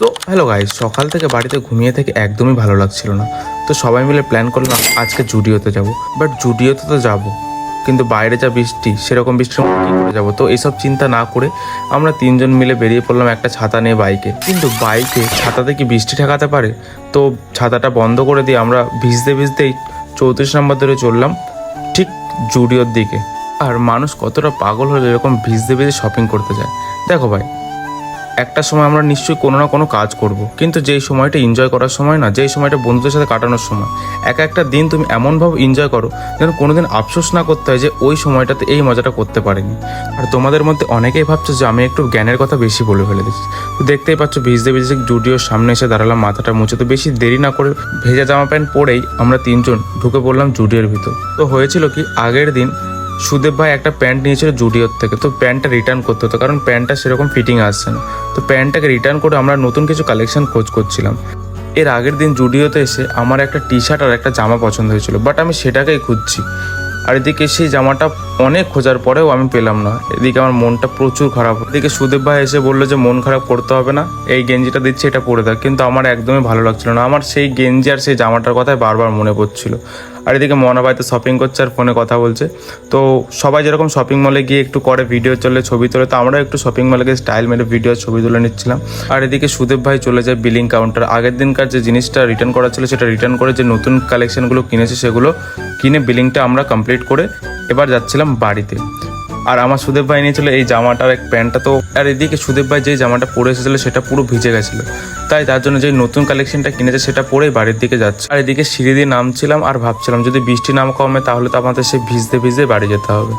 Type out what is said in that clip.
তো hello guys সকাল থেকে বাড়িতে ঘুমিয়ে থেকে একদমই ভালো লাগছিল না। তো সবাই মিলে প্ল্যান করলাম আজকে জুডিওতে যাব। বাট জুডিওতে তো যাব। কিন্তু বাইরে যা বৃষ্টি, সেরকম বৃষ্টির মধ্যে করে যাব? তো এইসব চিন্তা না করে আমরা তিনজন মিলে বেরিয়ে পড়লাম একটা ছাতা নিয়ে বাইকে। কিন্তু বাইকে ছাতাতে কি বৃষ্টি ঠেকাতে পারে? তো ছাতাটা বন্ধ করে দিয়ে আমরা ভিজতে ভিজতেই চৌত্রিশ নম্বর ধরে চললাম ঠিক জুডিওর দিকে। আর মানুষ কতটা পাগল হলে এরকম ভিজতে ভিজে শপিং করতে যায়। দেখো ভাই একটা সময় আমরা নিশ্চয়ই কোনো না কোনো কাজ করব। কিন্তু যেই সময়টা এনজয় করার সময় না, যেই সময়টা বন্ধুদের সাথে কাটানোর সময়, এক একটা দিন তুমি এমনভাবে এনজয় করো যেন কোনোদিন আফসোস না করতে হয় যে ওই সময়টাতে এই মজাটা করতে পারেনি। আর তোমাদের মধ্যে অনেকেই ভাবছ যে আমি একটু জ্ঞানের কথা বেশি বলে ফেলে দিচ্ছি তো দেখতেই পাচ্ছ ভিজতে ভিজতে জুডিওর সামনে এসে দাঁড়ালাম, মাথাটা মুছে তো বেশি দেরি না করে ভেজা জামা প্যান্ট পরেই আমরা তিনজন ঢুকে পড়লাম জুডিওর ভিতর। তো হয়েছিল কি, আগের দিন সুদেব ভাই একটা প্যান্ট নিয়েছিল জুডিওর থেকে, তো প্যান্টটা রিটার্ন করতে হতো, কারণ প্যান্টটা সেরকম ফিটিং আসছে না। তো প্যান্টটাকে রিটার্ন করে আমরা নতুন কিছু কালেকশন খোঁজ করছিলাম। এর আগের দিন জুডিওতে এসে আমার একটা টি শার্ট আর একটা জামা পছন্দ হয়েছিল বাট আমি সেটাকেই খুঁজছি। আর এদিকে সেই জামাটা অনেক খোঁজার পরেও আমি পেলাম না। এদিকে আমার মনটা প্রচুর খারাপ। এদিকে সুদেব ভাই এসে বলল যে, মন খারাপ করতে হবে না। এই গেঞ্জিটা দিচ্ছি, এটা পরে থাক কিন্তু আমার একদমই ভালো লাগছিল না। আমার সেই গেঞ্জি আর সেই জামাটার কথাই বারবার মনে পড়ছিল। আর এদিকে মনা ভাই তো শপিং করছে আর ফোনে কথা বলছে। তো সবাই যেরকম শপিং মলে গিয়ে একটু করে ভিডিও চলে, ছবি তোলে, তো আমরাও একটু শপিং মলে গিয়ে স্টাইল মেরে ভিডিও ছবি তুলে নিচ্ছিলাম। আর এদিকে সুদেব ভাই চলে যায় বিলিং কাউন্টার আগের দিনকার যে জিনিসটা রিটার্ন করা ছিল, সেটা রিটার্ন করে যে নতুন কালেকশনগুলো কিনেছে, সেগুলো কিনে বিলিংটা আমরা কমপ্লিট করে এবার যাচ্ছিলাম বাড়িতে। আর আমার সুদেব ভাই নিয়েছিল এই জামাটার এক প্যান্টটা, তো আর এদিকে সুদেব ভাই যে জামাটা পরে এসেছিল সেটা পুরো ভিজে গেছিল। তাই তার জন্য যে নতুন কালেকশনটা কিনেছে সেটা পরেই বাড়ির দিকে যাচ্ছে। আর এদিকে সিঁড়ি দিয়ে নামছিলাম আর ভাবছিলাম যদি বৃষ্টি নাম কমে তাহলে তো আমাদের সে ভিজতে ভিজতে বাড়ি যেতে হবে।